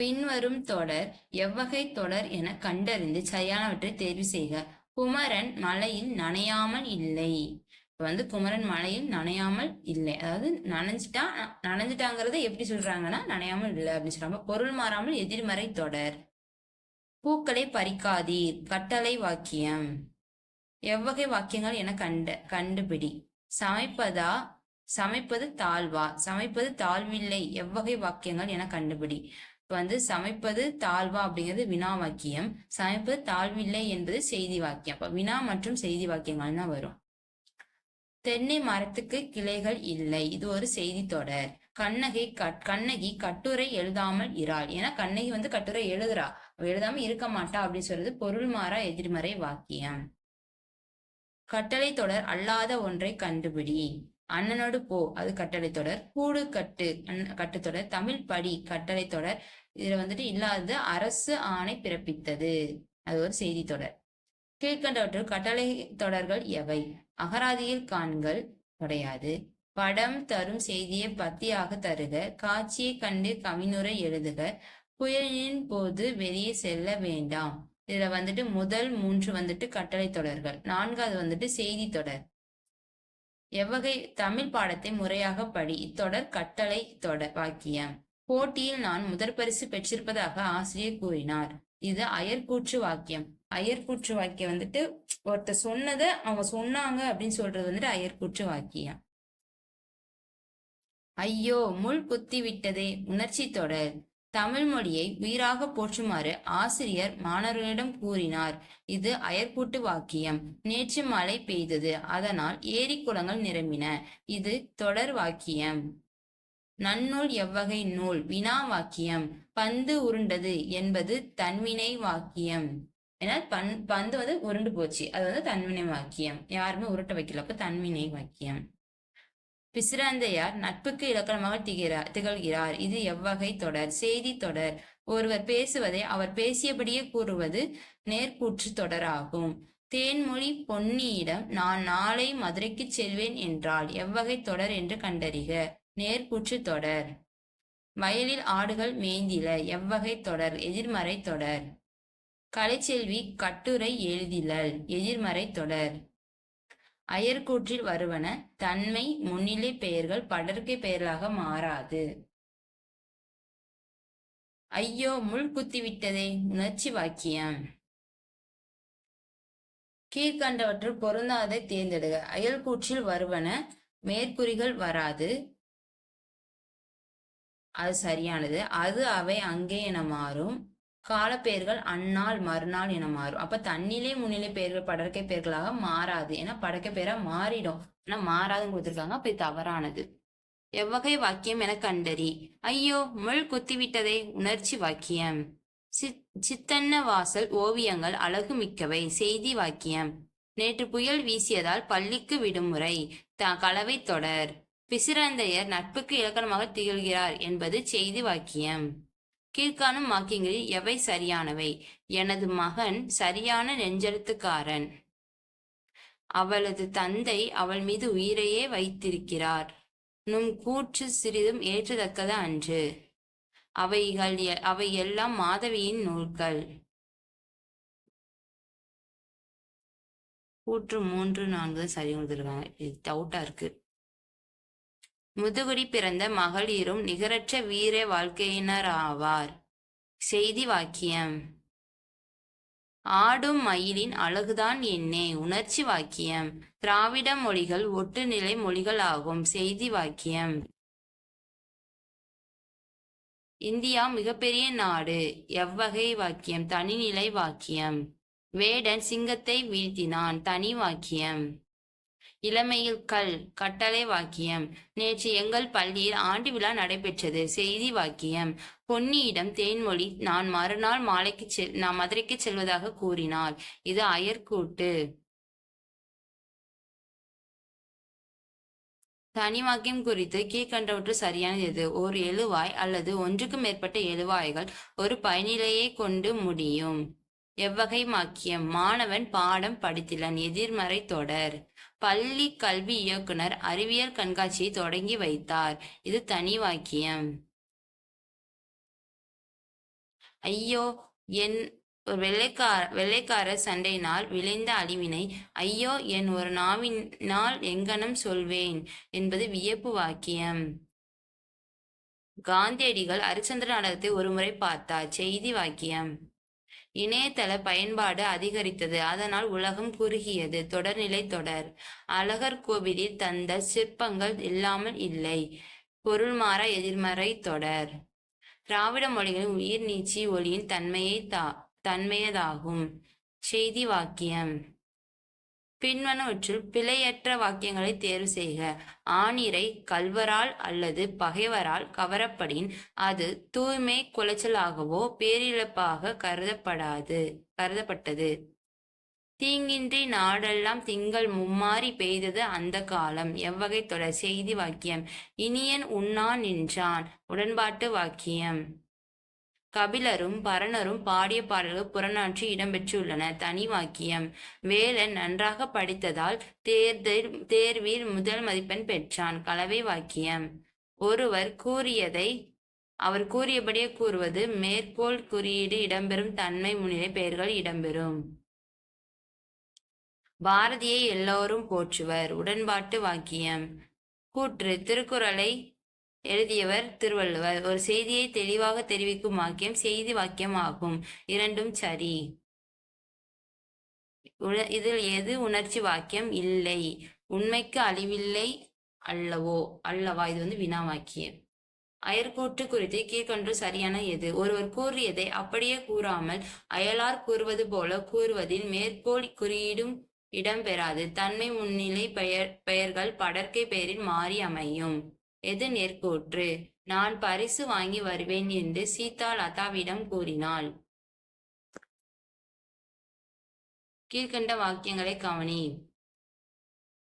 பின்வரும் தொடர் எவ்வகை தொடர் என கண்டறிந்து சரியானவற்றை தேர்வு செய்க. குமரன் மலையில் நனையாமல் இல்லை. வந்து குமரன் மலையில் நனையாமல் இல்லை. அதாவது நனைஞ்சிட்டா நனைஞ்சிட்டாங்கிறத எப்படி சொல்றாங்கன்னா நனையாமல் இல்லை அப்படின்னு சொல்றாங்க. பொருள் மாறாமல் எதிர்மறை தொடர். பூக்களை பறிக்காதீர். கட்டளை வாக்கியம். எவ்வகை வாக்கியங்கள் என கண்ட கண்டுபிடி. சமைப்பதா? சமைப்பது தாழ்வா? சமைப்பது தாழ்வில்லை. எவ்வகை வாக்கியங்கள் என கண்டுபிடி. வந்து சமைப்பது தாழ்வா அப்படிங்கிறது வினா வாக்கியம் சமைப்பது தாழ்வில்லை என்பது செய்தி வாக்கியம். அப்ப வினா மற்றும் செய்தி வாக்கியங்கள் தான் வரும். தென்னை மரத்துக்கு கிளைகள் இல்லை. இது ஒரு செய்தி தொடர். கண்ணகி கட் கண்ணகி கட்டுரை எழுதாமல் இறாள். ஏன்னா கண்ணகி வந்து கட்டுரை எழுதுறா. எழுதாம இருக்க மாட்டா அப்படின்னு சொல்றது பொருள் மாறா எதிர்மறை வாக்கியம். கட்டளை தொடர் அல்லாத ஒன்றை கண்டுபிடி. அண்ணனோடு போ. அது கட்டளை தொடர். கூடு கட்டு. கட்டுத்தொடர். தமிழ் படி. கட்டளை தொடர். இதுல வந்துட்டு இல்லாதது அரசு ஆணை பிறப்பித்தது. அது ஒரு செய்தி தொடர். கீழ்கண்டவற்றில் கட்டளை தொடர்கள் எவை? அகராதியில் காண்கள் கிடையாது. படம் தரும் செய்தியை பத்தியாக தருக. காட்சியை கண்டு கவினுரை எழுதுக. புயலின் போது வெளியே செல்ல வேண்டாம். இதுல வந்துட்டு முதல் மூன்று வந்துட்டு கட்டளை தொடர்கள். நான்காவது வந்துட்டு செய்தி தொடர். எவ்வகை தமிழ் பாடத்தை முறையாக படி. இத்தொடர் கட்டளை தொடர் வாக்கியம். போட்டியில் நான் முதற் பரிசு பெற்றிருப்பதாக ஆசிரியர் கூறினார். இது அயற்கூற்று வாக்கியம். அயற்கூற்று வாக்கியம் வந்துட்டு ஒருத்தர் சொன்னதை அவங்க சொன்னாங்க அப்படின்னு சொல்றது வந்துட்டு அயற்கூற்று வாக்கியம். ஐயோ முள் குத்தி விட்டதே உணர்ச்சி தொடர். தமிழ் மொழியை உயிராக போற்றுமாறு ஆசிரியர் மாணவர்களிடம் கூறினார். இது அயற்கூட்டு வாக்கியம். நேற்று மழை பெய்தது அதனால் ஏரி குளங்கள் நிரம்பின. இது தொடர் வாக்கியம். நன்னூல் எவ்வகை நூல்? வினா வாக்கியம் பந்து உருண்டது என்பது தன்வினை வாக்கியம் ஏன்னா பன் பந்து வந்து உருண்டு போச்சு. அது வந்து தன்வினை வாக்கியம் யாருமே உருட்ட வைக்கலப்ப தன்வினை வாக்கியம் பிசிராந்தையார் நட்புக்கு இலக்கணமாக திகிறார் திகழ்கிறார். இது எவ்வகை தொடர்? செய்தி தொடர். ஒருவர் பேசுவதை அவர் பேசியபடியே கூறுவது நேர்கூற்று தொடராகும். தேன்மொழி பொன்னியிடம் நான் நாளை மதுரைக்கு செல்வேன் என்றால் எவ்வகை தொடர் என்று கண்டறிக. நேர்கூற்று தொடர். வயலில் ஆடுகள் மேய்ந்தில எவ்வகை தொடர்? எதிர்மறை தொடர். கலைச்செல்வி கட்டுரை எழுதிலல் எதிர்மறை தொடர். அயர்கூற்றில் வருவன தன்மை முன்னிலை பெயர்கள் படர்க்கை பெயர்களாக மாறாது. ஐயோ முள் குத்திவிட்டதே உணர்ச்சி வாக்கியம். கீழ்கண்டவற்றுள் பொருந்தாதை தேர்ந்தெடுக. அயல்கூற்றில் வருவன மேற்குறிகள் வராது. அது சரியானது. அது அவை அங்கே என மாறும். காலப்பெயர்கள் அந்நாள் மறுநாள் என மாறும். அப்ப தண்ணிலே முன்னிலை பெயர்கள் படற்கை பெயர்களாக மாறாது. ஏன்னா படற்கை பெயரா மாறிடும். ஆனா மாறாதுன்னு கொடுத்துருக்காங்க. அப்ப இது தவறானது. எவ்வகை வாக்கியம் என கண்டறி. ஐயோ முள் குத்திவிட்டதே உணர்ச்சி வாக்கியம். சித் சித்தன்ன வாசல் ஓவியங்கள் அழகு மிக்கவை. செய்தி வாக்கியம். நேற்று புயல் வீசியதால் பள்ளிக்கு விடுமுறை த கலவை தொடர். பிசிறந்தையர் நட்புக்கு இலக்கணமாக திகழ்கிறார் என்பது செய்தி வாக்கியம். கீழ்காணும் வாக்கியங்களில் எவை சரியானவை? எனது மகன் சரியான நெஞ்செழுத்துக்காரன். அவளது தந்தை அவள் மீது உயிரையே வைத்திருக்கிறார். நும் கூற்று சிறிதும் ஏற்றத்தக்கது அன்று. அவைகள் எ- அவை எல்லாம் மாதவியின் நூல்கள். கூற்று மூன்று நான்கு சரி கொடுத்துருக்காங்க. இது டவுட்டா இருக்கு. முதுகுடி பிறந்த மகளிரும் நிகரற்ற வீர வாழ்க்கையினர் ஆவார் செய்தி வாக்கியம். ஆடும் மயிலின் அழகுதான் என்னே உணர்ச்சி வாக்கியம். திராவிட மொழிகள் ஒட்டுநிலை மொழிகள் ஆகும் செய்தி வாக்கியம். இந்தியா மிகப்பெரிய நாடு எவ்வகை வாக்கியம் தனிநிலை வாக்கியம். வேடன் சிங்கத்தை வீழ்த்தினான் தனி வாக்கியம். இளமையில் கல் கட்டளை வாக்கியம். நேற்று எங்கள் பள்ளியில் ஆண்டு விழா நடைபெற்றது. செய்தி வாக்கியம். பொன்னியிடம் தேன்மொழி நான் மறுநாள் மாலைக்கு செல் நான் மதுரைக்கு செல்வதாக கூறினாள். இது அயர்கூட்டு தனி வாக்கியம் குறித்து கீழ்கண்டவற்று சரியானது எது? ஒரு எழுவாய் அல்லது ஒன்றுக்கு மேற்பட்ட எழுவாய்கள் ஒரு பயனிலையை கொண்டு முடியும். எவ்வகை வாக்கியம். மாணவன் பாடம் படித்திலன். எதிர்மறை தொடர். பள்ளி கல்வி இயக்குனர் அறிவியல் கண்காட்சியை தொடங்கி வைத்தார். இது தனி வாக்கியம். ஐயோ என் ஒரு வெள்ளைக்கார வெள்ளைக்கார சண்டையினால் விளைந்த அழிவினை. ஐயோ என் ஒரு நாவினால் எங்கனம் சொல்வேன் என்பது வியப்பு வாக்கியம். காந்தியடிகள் ஹரிச்சந்திர நாடகத்தை ஒருமுறை பார்த்தார். செய்தி வாக்கியம். இணையதள பயன்பாடு அதிகரித்தது. அதனால் உலகம் குறுகியது. தொடர்நிலை தொடர். அழகர் கோவிலில் தந்த சிற்பங்கள் இல்லாமல் இல்லை. பொருள்மாற எதிர்மறை தொடர். திராவிட மொழிகளின் உயிர் நீச்சி ஒளியின் தன்மையை தா தன்மையதாகும். செய்தி வாக்கியம். பின்வனவற்றுள் பிழையற்ற வாக்கியங்களை தேர்வு செய்க. ஆணிரை கல்வரால் அல்லது பகைவரால் கவரப்படின் அது தூய்மை குலைச்சலாகவோ பேரிழப்பாக கருதப்படாது கருதப்பட்டது. தீங்கின்றி நாடெல்லாம் திங்கள் மும்மாறி பெய்தது அந்த காலம். எவ்வகை தொடர் செய்தி வாக்கியம்? இனியன் உண்ணா நின்றான். உடன்பாட்டு வாக்கியம். கபிலரும் பரணரும் பாடிய பாடல்கள் புறநாற்றி இடம்பெற்றுள்ளன தனி வாக்கியம். வேலன் நன்றாக படித்ததால் தேர்தல் தேர்வில் முதல் மதிப்பெண் பெற்றான். கலவை வாக்கியம். ஒருவர் கூறியதை அவர் கூறியபடியே கூறுவது மேற்கோள் குறியீடு இடம்பெறும் தன்மை முன்னிலை பெயர்கள் இடம்பெறும். பாரதியை எல்லோரும் போற்றுவர். உடன்பாட்டு வாக்கியம். கூற்று திருக்குறளை எழுதியவர் திருவள்ளுவர். ஒரு செய்தியை தெளிவாக தெரிவிக்கும் வாக்கியம் செய்தி வாக்கியம் ஆகும். இரண்டும் சரி. உண- இதில் எது உணர்ச்சி வாக்கியம்? இல்லை. உண்மைக்கு அழிவில்லை அல்லவோ? அல்லவா? இது வந்து வினா வாக்கியம். அயற்கூற்று குறித்து கீழ்கொண்டு சரியான எது? ஒருவர் கூறியதை அப்படியே கூறாமல் அயலார் கூறுவது போல கூறுவதில் மேற்கோள் குறியீடும் இடம்பெறாது தன்மை முன்னிலை பெயர் பெயர்கள் படற்கை பெயரில் மாறி அமையும். எது நேர்கூற்று? நான் பரிசு வாங்கி வருவேன் என்று சீதா லதாவிடம் கூறினாள். கீழ்கண்ட வாக்கியங்களை கவனி.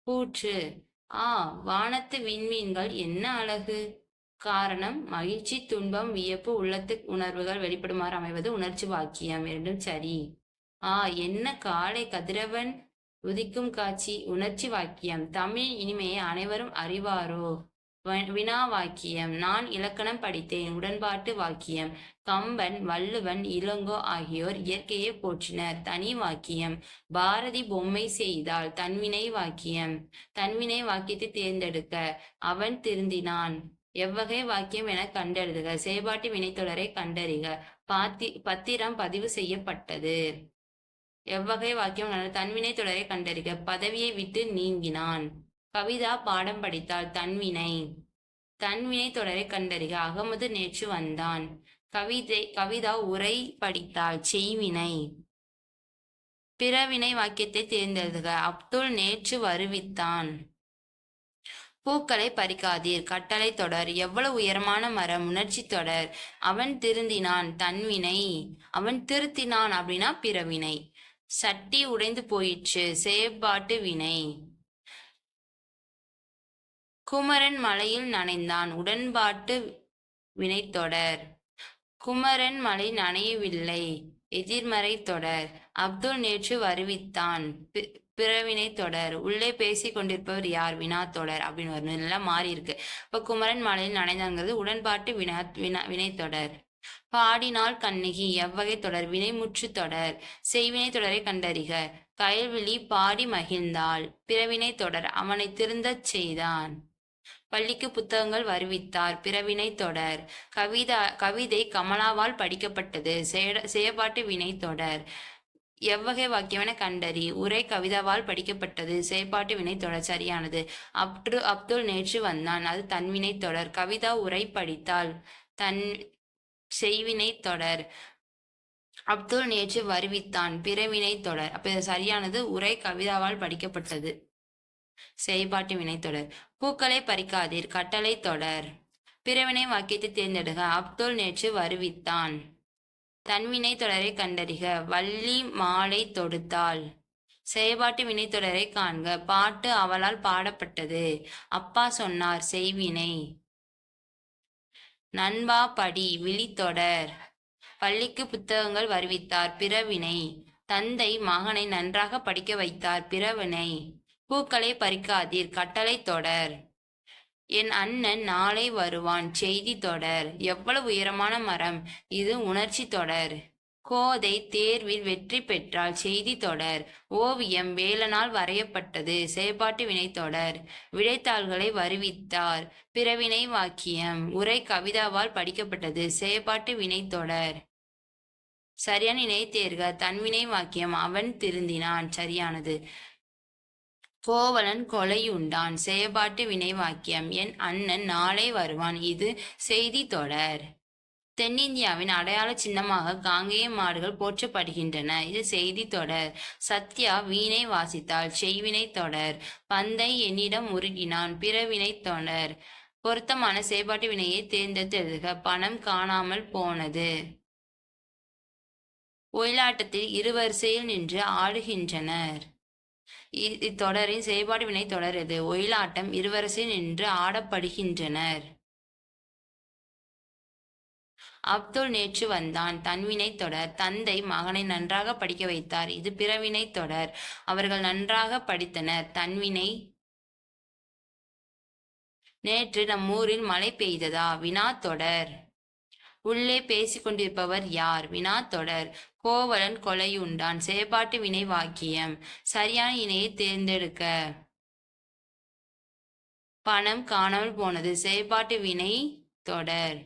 கூற்று. ஆ வானத்து விண்மீன்கள் என்ன அழகு? காரணம் மகிழ்ச்சி துன்பம் வியப்பு உள்ளத்து உணர்வுகள் வெளிப்படுமாறு அமைவது உணர்ச்சி வாக்கியம். இரண்டும் சரி. ஆ என்ன காலை கதிரவன் உதிக்கும் காட்சி? உணர்ச்சி வாக்கியம். தமிழ் இனிமையை அனைவரும் அறிவாரோ? வினா வாக்கியம் நான் இலக்கணம் படித்தேன். உடன்பாட்டு வாக்கியம். கம்பன் வள்ளுவன் இளங்கோ ஆகியோர் இயற்கையை போற்றினர். தனி வாக்கியம். பாரதி பொம்மை செய்தால் தன்வினை வாக்கியம். தன்வினை வாக்கியத்தை தேர்ந்தெடுக்க. அவன் திருந்தினான். எவ்வகை வாக்கியம் என கண்டெழுதுக செயல்பாட்டு வினைத்தொடரை கண்டறிக. பாத்தி பத்திரம் பதிவு செய்யப்பட்டது. எவ்வகை வாக்கியம்? தன்வினை தொடரை கண்டறிக. பதவியை விட்டு நீங்கினான். கவிதா பாடம் படித்தாள் தன்வினை. தன்வினை தொடரை கண்டறிக. அகமது நேற்று வந்தான். கவிதை கவிதா உரை படித்தாள் செய்வினை. பிறவினை வாக்கியத்தை தேர்ந்தெழுதுக. அப்துல் நேற்று வருவித்தான். பூக்களை பறிக்காதீர். கட்டளை தொடர். எவ்வளவு உயரமான மரம். உணர்ச்சி தொடர். அவன் திருந்தினான் தன்வினை. அவன் திருத்தினான் அப்படின்னா பிறவினை. சட்டி உடைந்து போயிற்று. செயற்பாட்டு வினை. குமரன் மலையில் நனைந்தான். உடன்பாட்டு வினைத்தொடர். குமரன் மலை நனையவில்லை. எதிர்மறை தொடர். அப்துல் நேற்று வருவித்தான். பி- பிறவினை தொடர். உள்ளே பேசி கொண்டிருப்பவர் யார்? வினா தொடர் அப்படின்னு வரும் எல்லாம் மாறி இருக்கு. இப்ப குமரன் மலையில் நனைந்தாங்கிறது உடன்பாட்டு வினா வினா வினை தொடர். பாடினால் கண்ணகி எவ்வகை தொடர். வினைமுற்று தொடர். செய்வினை தொடரை கண்டறிக. கயல்விழி பாடி மகிழ்ந்தாள். பிறவினை தொடர். அவனை திருந்தச் செய்தான். பள்ளிக்கு புத்தகங்கள் வருவித்தார். பிறவினை தொடர். கவிதா கவிதை கமலாவால் படிக்கப்பட்டது. செயற்பாட்டு வினை தொடர். எவ்வகை வாக்கியமென கண்டறி. உரை கவிதாவால் படிக்கப்பட்டது. செயற்பாட்டு வினை தொடர். சரியானது. அப்டு அப்துல் நேற்று வந்தான். அது தன்வினை தொடர். கவிதா உரை படித்தாள் தன் செய்வினை தொடர். அப்துல் நேற்று வருவித்தான். பிறவினை தொடர். அப்ப இது சரியானது. உரை கவிதாவால் படிக்கப்பட்டது. செயல்பாட்டு வினைத்தொடர். பூக்களை பறிக்காதீர் கட்டளை தொடர். பிறவினை வாக்கியத்தை தேர்ந்தெடுக அப்துல் நேற்று வருவித்தான். தன்வினை தொடரை கண்டறிக வள்ளி மாலை தொடுத்தாள். செயற்பாட்டு வினைத்தொடரை காண்க பாட்டு அவளால் பாடப்பட்டது. அப்பா சொன்னார் செய்வினை. நண்பா படி விழித்தொடர். பள்ளிக்கு புத்தகங்கள் வருவித்தார் பிறவினை. தந்தை மகனை நன்றாக படிக்க வைத்தார் பிறவினை. பூக்களை பறிக்காதீர் கட்டளை தொடர். என் அண்ணன் நாளை வருவான் செய்தி தொடர். எவ்வளவு உயரமான மரம் இது உணர்ச்சி தொடர். கோதை தேர்வில் வெற்றி பெற்றால் செய்தி தொடர். ஓவியம் வேலனால் வரையப்பட்டது செயற்பாட்டு வினைத்தொடர் விடைத்தாள்களை வருவித்தார் பிறவினை வாக்கியம். உரை கவிதாவால் படிக்கப்பட்டது செயற்பாட்டு வினைத்தொடர் சரியான இணை தேர்க தன்வினை வாக்கியம். அவன் திருந்தினான் சரியானது. கோவலன் கொலையுண்டான். உண்டான் வினை வினைவாக்கியம் என் அண்ணன் நாளை வருவான். இது செய்தி தொடர். தென்னிந்தியாவின் அடையாள சின்னமாக காங்கேய மாடுகள் போற்றப்படுகின்றன. இது செய்தி தொடர். சத்யா வீணை வாசித்தாள். செய்வினை தொடர். பந்தை என்னிடம் உருகினான். பிறவினை தொடர். பொருத்தமான செயல்பாட்டு வினையை தேர்ந்தெடுத்து எழுதுக பணம் காணாமல் போனது. ஒயிலாட்டத்தில் இரு வரிசையில் நின்று ஆடுகின்றனர். இத்தொடரின் செயல்பாடு வினை தொடர் ஒயிலாட்டம் இருவரிசையில் நின்று ஆடப்படுகின்றனர். அப்துல் நேற்று வந்தான். தன்வினை தொடர். தந்தை மகனை நன்றாக படிக்க வைத்தார். இது பிறவினை தொடர். அவர்கள் நன்றாக படித்தனர். தன்வினை நேற்று நம் ஊரில் மழை பெய்ததா? வினா தொடர். உள்ளே பேசிக் கொண்டிருப்பவர் யார்? வினா தொடர். கோவலன் கொலையுண்டான். செயற்பாட்டு வினை வாக்கியம் சரியான இணையை தேர்ந்தெடுக்க. பணம் காணாமல் போனது. செயற்பாட்டு வினை தொடர்.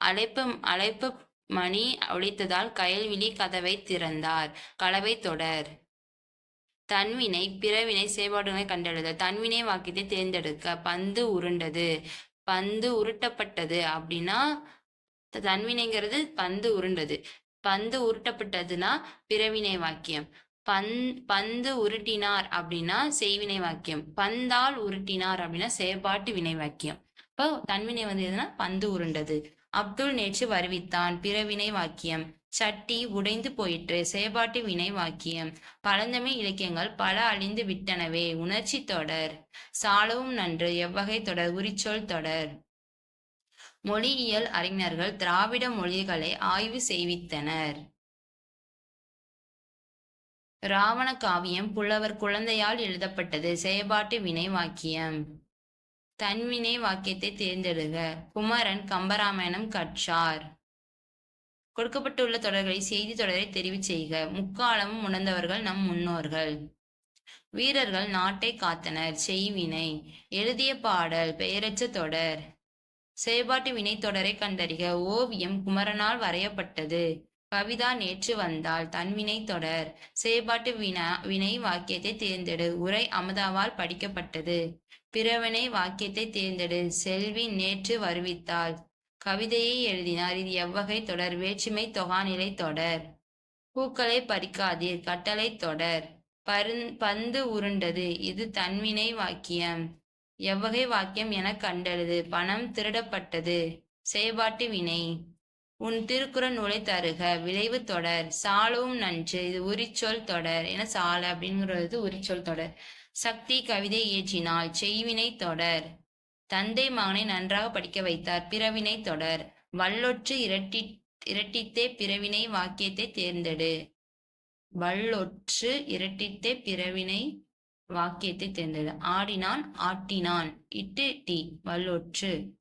அழைப்பு அழைப்பு மணி ஒழித்ததால் கயல்விழி கதவை திறந்தார். கலவை தொடர். தன்வினை பிறவினை செயற்பாடுகளை கண்டெழுதல் தன்வினை வாக்கியத்தை தேர்ந்தெடுக்க. பந்து உருண்டது. பந்து உருட்டப்பட்டது அப்படின்னா தன்வினைங்கிறது பந்து உருண்டது. பந்து உருட்டப்பட்டதுன்னா பிறவினை வாக்கியம். பந் பந்து உருட்டினார் அப்படின்னா செய்வினை வாக்கியம். பந்தால் உருட்டினார் அப்படின்னா செயற்பாட்டு வினை வாக்கியம். இப்போ தன்வினை வந்து எதுனா பந்து உருண்டது. அப்துல் நேற்று வருவித்தான் பிறவினை வாக்கியம். சட்டி உடைந்து போயிற்று செயற்பாட்டு வினை வாக்கியம். பழந்தமிழ் இலக்கியங்கள் பல அழிந்து விட்டனவே உணர்ச்சி தொடர். சாலவும் நன்று எவ்வகை தொடர் உரிச்சொல் தொடர். மொழியியல் அறிஞர்கள் திராவிட மொழிகளை ஆய்வு செய்வித்தனர். ராவண காவியம் புலவர் குழந்தையால் எழுதப்பட்டது. செயற்பாட்டு வினை வாக்கியம் தன்வினை வாக்கியத்தை தேர்ந்தெடுக. குமரன் கம்பராமாயணம் கற்றார். கொடுக்கப்பட்டுள்ள தொடர்களை செய்தி தொடரை தெரிவு செய்க. முக்காலமும் உணர்ந்தவர்கள் நம் முன்னோர்கள். வீரர்கள் நாட்டை காத்தனர். செய்வினை. எழுதிய பாடல் பெயரச்ச தொடர். செயல்பாட்டு வினைத்தொடரை கண்டறிக. ஓவியம் குமரனால் வரையப்பட்டது. கவிதா நேற்று வந்தால் தன்வினை தொடர் செயல்பாட்டு வினா வினை வாக்கியத்தை தேர்ந்தெடு. உரை அமுதாவால் படிக்கப்பட்டது. பிறவினை வாக்கியத்தை தேர்ந்தெடு. செல்வி நேற்று வருவித்தாள். கவிதையை எழுதினார். இது எவ்வகை தொடர்? வேற்றுமை தொகாநிலை தொடர். பூக்களை பறிக்காதீர். கட்டளை தொடர். பருந் பந்து உருண்டது. இது தன்வினை வாக்கியம். எவ்வகை வாக்கியம் என கண்டெழுது. பணம் திருடப்பட்டது. செயபாட்டு வினை. உன் திருக்குறள் நூலை தருக. விளைவு தொடர். சாலவும் நன்று. இது உரிச்சொல் தொடர். என சால அப்படிங்கிறது உரிச்சொல் தொடர். சக்தி கவிதை இயற்றினால் செய்வினை தொடர். தந்தை மகனை நன்றாக படிக்க வைத்தார். பிறவினை தொடர். வல்லொற்று இரட்டி இரட்டித்தே பிறவினை வாக்கியத்தை தேர்ந்தெடு. வல்லொற்று இரட்டித்தே பிறவினை வாக்கியத்தை தேர்ந்தெடு. ஆடினான் ஆட்டினான். இட்டு டி. வல்லொற்று.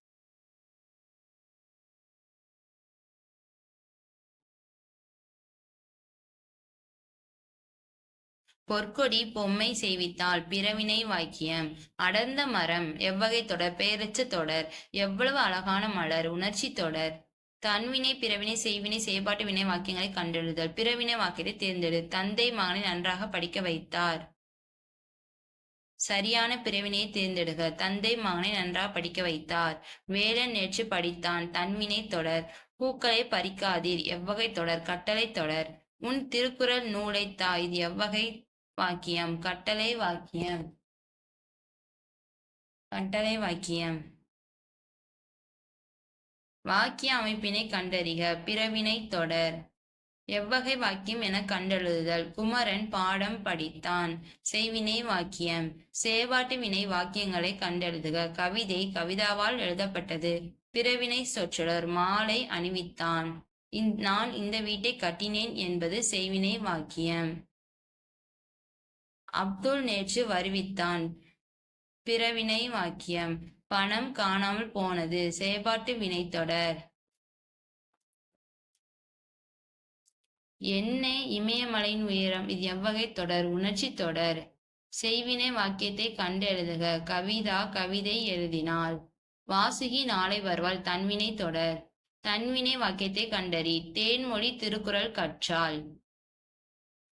பொற்கொடி பொம்மை செய்வித்தாள் பிறவினை வாக்கியம். அடர்ந்த மரம் எவ்வகை தொடர் பெயரச்ச தொடர். எவ்வளவு அழகான மலர் உணர்ச்சி தொடர். தன்வினை பிறவினை செய்வினை செயற்பாட்டு வினை வாக்கியங்களை கண்டெழுதல். பிறவினை வாக்கியத்தை தேர்ந்தெடு. தந்தை மகனை நன்றாக படிக்க வைத்தார். சரியான பிறவினை தேர்ந்தெடுக. தந்தை மகனை நன்றாக படிக்க வைத்தார். வேலன் நேற்று படித்தான். தன்வினை தொடர். பூக்களை பறிக்காதீர். எவ்வகை தொடர்? கட்டளை தொடர். உன் திருக்குறள் நூலை தா இது எவ்வகை வாக்கியம்? கட்டளை வாக்கியம். கட்டளை வாக்கியம். வாக்கிய அமைப்பினை கண்டறிக. பிறவினை தொடர். எவ்வகை வாக்கியம் என கண்டெழுதுதல். குமரன் பாடம் படித்தான். செய்வினை வாக்கியம். சேவாட்டு வினை வாக்கியங்களை கண்டெழுதுக. கவிதை கவிதாவால் எழுதப்பட்டது. பிறவினை சொற்றொடர் மாலை அணிவித்தான். இந்- நான் இந்த வீட்டை கட்டினேன் என்பது செய்வினை வாக்கியம். அப்துல் நேற்று வருவித்தான். பிறவினை வாக்கியம். பணம் காணாமல் போனது. செயற்பாட்டு வினைத்தொடர். என்ன இமயமலையின் உயரம் இது எவ்வகை தொடர்? உணர்ச்சி தொடர். செய்வினை வாக்கியத்தை கண்டு எழுதுக. கவிதா கவிதை எழுதினாள். வாசுகி நாளை வருவாள். தன்வினை தொடர். தன்வினை வாக்கியத்தை கண்டறி. தேன்மொழி திருக்குறள் கற்றாள்.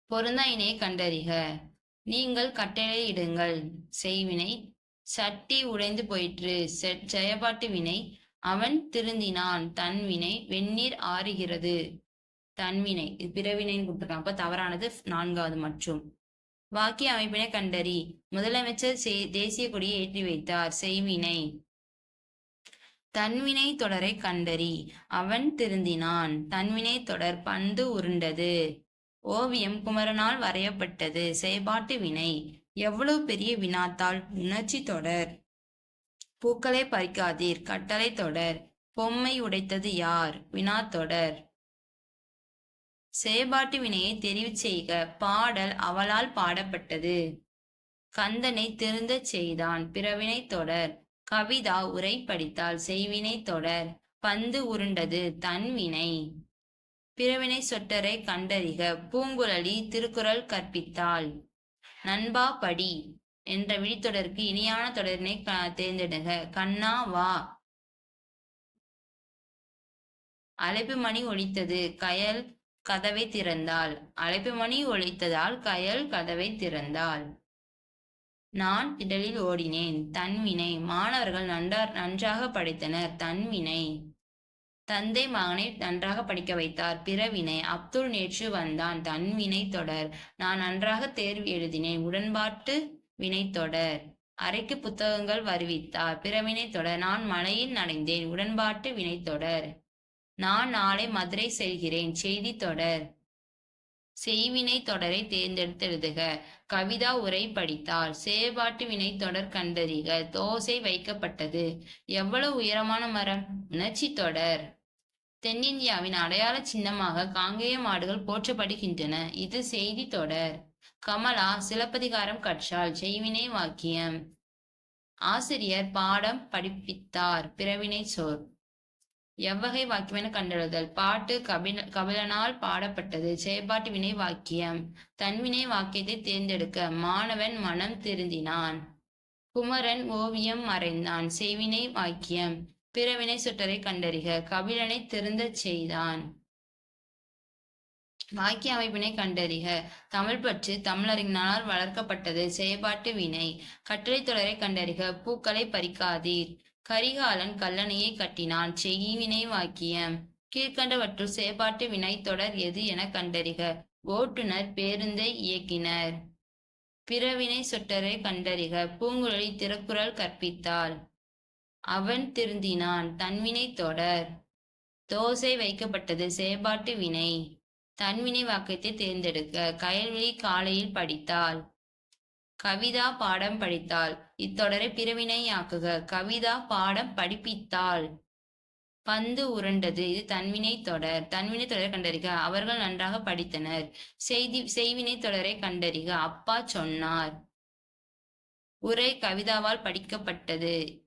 பொருந்தாயினை கண்டறிக. நீங்கள் கட்டளை இடுங்கள். செய்வினை சட்டி உடைந்து போயிற்று. செ- வினை அவன் திருந்தினான். தன்வினை வெந்நீர் ஆறுகிறது. தன்வினை இது பிறவினைன்னு கொடுத்துருக்காங்க. அப்ப தவறானது நான்காவது மற்றும் வாக்கிய அமைப்பினை கண்டறி. முதலமைச்சர் தேசிய கொடியை ஏற்றி வைத்தார். செய்வினை. தன்வினை தொடரை கண்டறி. அவன் திருந்தினான். தன்வினை தொடர் பந்து உருண்டது. ஓவியம் குமரனால் வரையப்பட்டது. செயற்பாட்டு வினை. எவ்வளவு பெரிய வினாத்தால் உணர்ச்சி தொடர். பூக்களை பறிக்காதீர். கட்டளை தொடர். பொம்மை உடைத்தது யார்? வினா தொடர். செயற்பாட்டு வினையை தெரிவு செய்க. பாடல் அவளால் பாடப்பட்டது. கந்தனை திருந்தச் செய்தான். பிறவினை தொடர். கவிதா உரை படித்தால் செய்வினை தொடர். பந்து உருண்டது. தன்வினை பிறவினை சொட்டரை கண்டறிக. பூங்குழலி திருக்குறள் கற்பித்தாள். நண்பா படி என்ற விழித்தொடருக்கு இணையான தொடரினை க- தேர்ந்தெடுக. கண்ணா வா. அழைப்பு மணி ஒழித்தது கயல் கதவை திறந்தாள். அழைப்பு மணி ஒழித்ததால் கயல் கதவை திறந்தாள். நான் திடலில் ஓடினேன். தன்வினை. மாணவர்கள் நன்றார் நன்றாக படித்தனர். தன்வினை. தந்தை மகனை நன்றாக படிக்க வைத்தார். பிறவினை. அப்துல் நேற்று வந்தான். தன்வினை தொடர். நான் நன்றாக தேர்வு எழுதினேன். உடன்பாட்டு வினை தொடர். அறைக்கு புத்தகங்கள் வருவித்தார். பிறவினை தொடர். நான் மலையில் நடைந்தேன் உடன்பாட்டு வினை தொடர். நான் நாளை மதுரை செல்கிறேன். செய்தி தொடர். செய்வினை தொடரை தேர்ந்தெடுத்தெழுதுக. கவிதா உரை படித்தாள். சேபாட்டு வினை தொடர் கண்டறிக. தோசை வைக்கப்பட்டது. எவ்வளவு உயரமான மரம்? உணர்ச்சி தொடர். தென்னிந்தியாவின் அடையாள சின்னமாக காங்கேய மாடுகள் போற்றப்படுகின்றன. இது செய்தி தொடர். கமலா சிலப்பதிகாரம் கற்றால் செய்வினை வாக்கியம். ஆசிரியர் பாடம் படிப்பித்தார். பிறவினை சொல் எவ்வகை வாக்கியம் என கண்டெழுதல் பாட்டு கபில கபிலனால் பாடப்பட்டது. செயற்பாட்டு வினை வாக்கியம். தன்வினை வாக்கியத்தை தேர்ந்தெடுக்க மாணவன் மனம் திருந்தினான். குமரன் ஓவியம் மறைந்தான். செய்வினை வாக்கியம். பிறவினை சுற்றரை கண்டறிக. கபிலனை திருந்த செய்தான். வாக்கிய அமைப்பினை கண்டறிக. தமிழ் பற்று தமிழறிஞனால் வளர்க்கப்பட்டது. செயற்பாட்டு வினை. கட்டளை தொடரை கண்டறிக. பூக்களை பறிக்காதீர். கரிகாலன் கல்லணையை கட்டினான். செய்வினை வாக்கியம் கீழ்கண்டவற்றுள் செயற்பாட்டு வினை தொடர் எது என கண்டறிக. ஓட்டுநர் பேருந்தை இயக்கினர். பிறவினை சொற்றரை கண்டறிக. பூங்குழலி திருக்குறள் கற்பித்தாள். அவன் திருந்தினான். தன்வினை தொடர். தோசை வைக்கப்பட்டது செயற்பாட்டு வினை. தன்வினை வாக்கியத்தை தேர்ந்தெடுக்க. கயல்விழி காலையில் படித்தாள். கவிதா பாடம் படித்தாள். இத்தொடரை பிறவினையாக்குக கவிதா பாடம் படிப்பித்தாள். பந்து உருண்டது. இது தன்வினை தொடர். தன்வினை தொடரை கண்டறிக. அவர்கள் நன்றாக படித்தனர். செய்தி செய்வினை தொடரை கண்டறிக. அப்பா சொன்னார். உரை கவிதாவால் படிக்கப்பட்டது.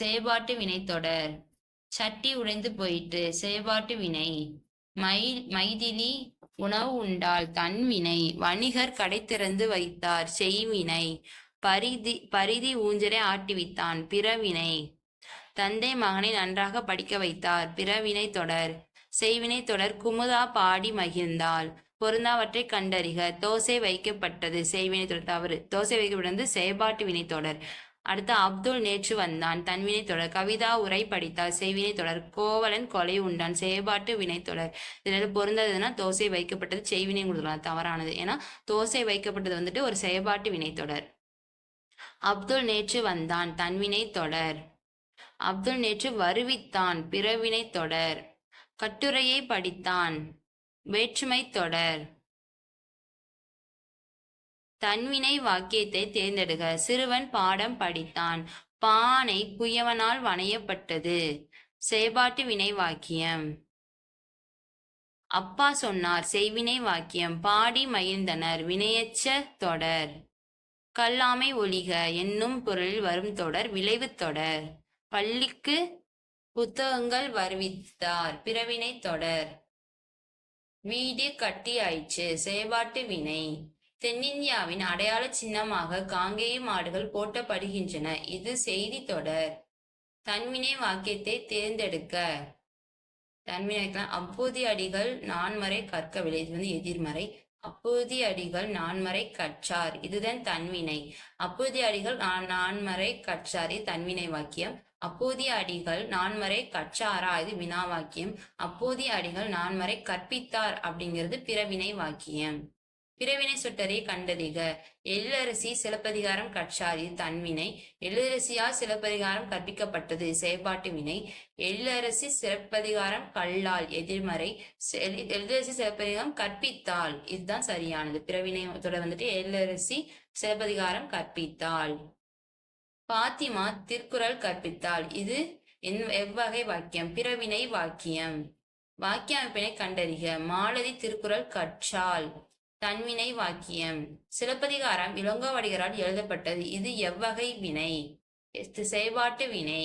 செயற்பாட்டு வினை தொடர். சட்டி உடைந்து போயிற்று. செயல்பாட்டு வினை. மை மைதிலி உணவு உண்டால் தன்வினை வணிகர் கடை திறந்து வைத்தார் செய்வினை. பரிதி பரிதி ஊஞ்சலை ஆட்டிவித்தான் பிறவினை. தந்தை மகனை நன்றாக படிக்க வைத்தார் பிறவினை தொடர். செய்வினை தொடர் குமுதா பாடி மகிழ்ந்தாள். பொருந்தாவற்றை கண்டறிக. தோசை வைக்கப்பட்டது. செய்வினை தொடர் தவறு. தோசை வைக்கப்பட்டது செயற்பாட்டு வினை தொடர். அடுத்து அப்துல் நேற்று வந்தான். தன்வினை தொடர். கவிதா உரை படித்தால் செய்வினை தொடர். கோவலன் கொலை உண்டான். செயற்பாட்டு வினை தொடர். இதுல பொருந்ததுன்னா தோசை வைக்கப்பட்டது செய்வினை கொடுத்துக்கலாம் தவறானது. ஏன்னா தோசை வைக்கப்பட்டது வந்துட்டு ஒரு செயற்பாட்டு வினை தொடர். அப்துல் நேற்று வந்தான். தன்வினை தொடர். அப்துல் நேற்று வருவித்தான். பிறவினை தொடர். கட்டுரையை படித்தான். வேற்றுமை தொடர். தன்வினை வாக்கியத்தை தேர்ந்தெடுக. சிறுவன் பாடம் படித்தான். பானை குயவனால் வணையப்பட்டது. செயபாட்டு வினை வாக்கியம். அப்பா சொன்னார் செய்வினை வாக்கியம். பாடி மகிழ்ந்தனர். வினையச்ச தொடர். கல்லாமை ஒழிக. என்னும் பொருளில் வரும் தொடர் விளைவுத் தொடர். பள்ளிக்கு புத்தகங்கள் வருவித்தார். பிறவினை தொடர். வீடு கட்டி கட்டியாயிற்று செயபாட்டு வினை. தென்னிந்தியாவின் அடையாள சின்னமாக காங்கேய மாடுகள் போட்டப்படுகின்றன இது செய்தி தொடர். தன்வினை வாக்கியத்தை தேர்ந்தெடுக்க. தன்வினை அப்போதி அடிகள் நான்மறை கற்கவில்லை. இது வந்து எதிர்மறை. அப்போதி அடிகள் நான்மறை கற்றார். இதுதான் தன்வினை. அப்போதி அடிகள் நான் நான்மறை கற்றார் இது தன்வினை வாக்கியம். அப்போதைய அடிகள் நான்மறை கற்றாரா? இது வினா வாக்கியம். அப்போதைய அடிகள் நான்மறை கற்பித்தார் அப்படிங்கிறது பிறவினை வாக்கியம். பிறவினை சுட்டரை கண்டறிக. எழிலரசி சிலப்பதிகாரம் கற்றாரி. தன்வினை எழிலரசியால் சிலப்பதிகாரம் கற்பிக்கப்பட்டது. செயற்பாட்டு வினை. எழிலரசி சிலப்பதிகாரம் கல்லால். எதிர்மறை. செ- எழிலரசி சிலப்பதிகாரம் கற்பித்தாள் இதுதான் சரியானது. பிறவினை தொடர் வந்துட்டு எழிலரசி சிலப்பதிகாரம் கற்பித்தாள் பாத்திமா திருக்குறள் கற்பித்தாள் இது என்- எவ்வகை வாக்கியம். பிறவினை வாக்கியம். வாக்கிய அமைப்பினை கண்டறிக. மாலதி திருக்குறள் கற்றாள் தன்வினை வாக்கியம் சிலப்பதிகாரம் இளங்கோவடிகரால் எழுதப்பட்டது. இது எவ்வகை வினை? செயல்பாட்டு வினை.